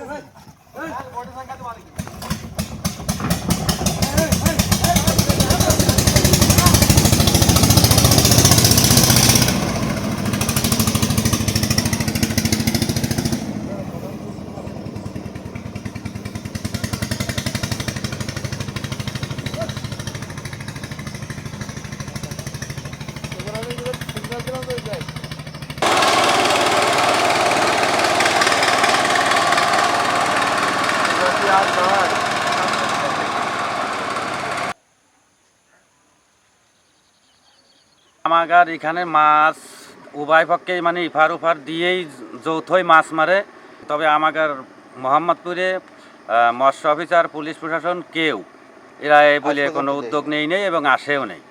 Motorcycle আমার এখানে মাছ উভয় পক্ষে মানে ইফার উফার দিয়েই যৌথই মাছ মারে। তবে আমাগার মোহাম্মদপুরে মৎস্য অফিসার পুলিশ প্রশাসন কেউ এরা এ বলে কোনো উদ্যোগ নেই নেই এবং আসেও নেই।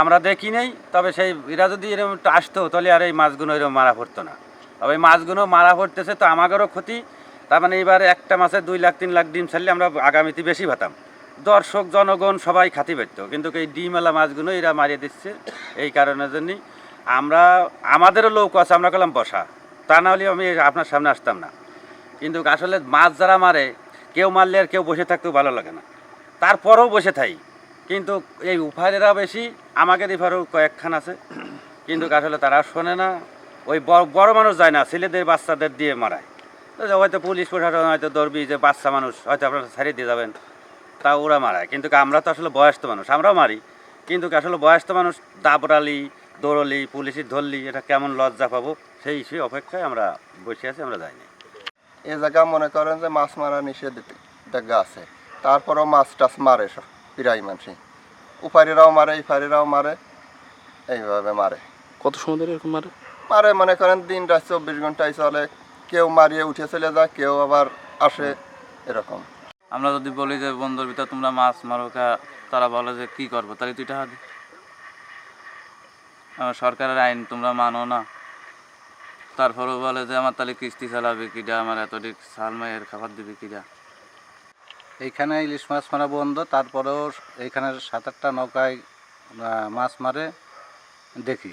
আমরা দেখি নেই তবে সেই এরা যদি এরকম আসতো তাহলে আর এই মাছগুলো এরকম মারা পড়তো না। তবে মাছগুলো মারা পড়তেছে তো আমাদেরও ক্ষতি তার মানে এবারে একটা মাসে দুই লাখ, তিন লাখ ডিম ছাড়লে আমরা আগামীতে বেশি পাতাম দর্শক, জনগণ সবাই খাতি পেত কিন্তু এই ডিমওয়ালা মাছগুলো এরা মারিয়ে দিচ্ছে এই কারণের জন্যই। আমরা, আমাদেরও লোক আছে, আমরা করলাম বসা। তা না হলে আমি আপনার সামনে আসতাম না। কিন্তু আসলে মাছ যারা মারে, কেউ মারলে আর কেউ বসে থাকতেও ভালো লাগে না। তারপরেও বসে থাই। কিন্তু এই উফারেরা বেশি আমাদের এফারেও কয়েকখান আছে। কিন্তু আসলে তারা শোনে না। ওই বড় বড় মানুষ যায় না, ছেলেদের, বাচ্চাদের দিয়ে মারায়। হয়তো পুলিশ প্রশাসন হয়তো ধরবি যে বাচ্চা মানুষ হয়তো আপনারা ছাড়িয়ে দিয়ে যাবেন। তা ওরা মারায়। কিন্তু আমরা তো আসলে বয়স্ক মানুষ আমরাও মারি। কিন্তু আসলে বয়স্ক মানুষ দাবরালি দৌড়লি পুলিশি ধরলি এটা কেমন লজ্জা পাবো? সেই সেই অপেক্ষায় আমরা বসে আছি আমরা যাইনি। এ জায়গা মনে করেন যে মাছ মারা নিষেধাজ্ঞা আছে। তারপরেও মাছ টাছ মারে সব প্রায় মানুষই। উপারিরাও মারে ইফারিরাও মারে এইভাবে মারে। কত সময় ধরে এরকম মারে? মারে মনে করেন দিন রাত চব্বিশ ঘন্টায় চলে কেউ মারিয়ে উঠে চলে যায় কেউ আবার আসে এরকম। আমরা যদি বলি যে বন্ধুর ভিতর তোমরা মাছ মারো তারা বলে যে কি করব? তাহলে তুই টাকা আমার সরকারের আইন তোমরা মানো না। তারপরেও বলে যে আমার তাহলে কিস্তি চালাবে কিডা? আমার এতটি সাল মায়ের খাবার দিবে কিডা? এইখানে ইলিশ মাছ মারা বন্ধ তারপরেও এইখানে সাত আটটা নৌকায় মাছ মারে দেখি।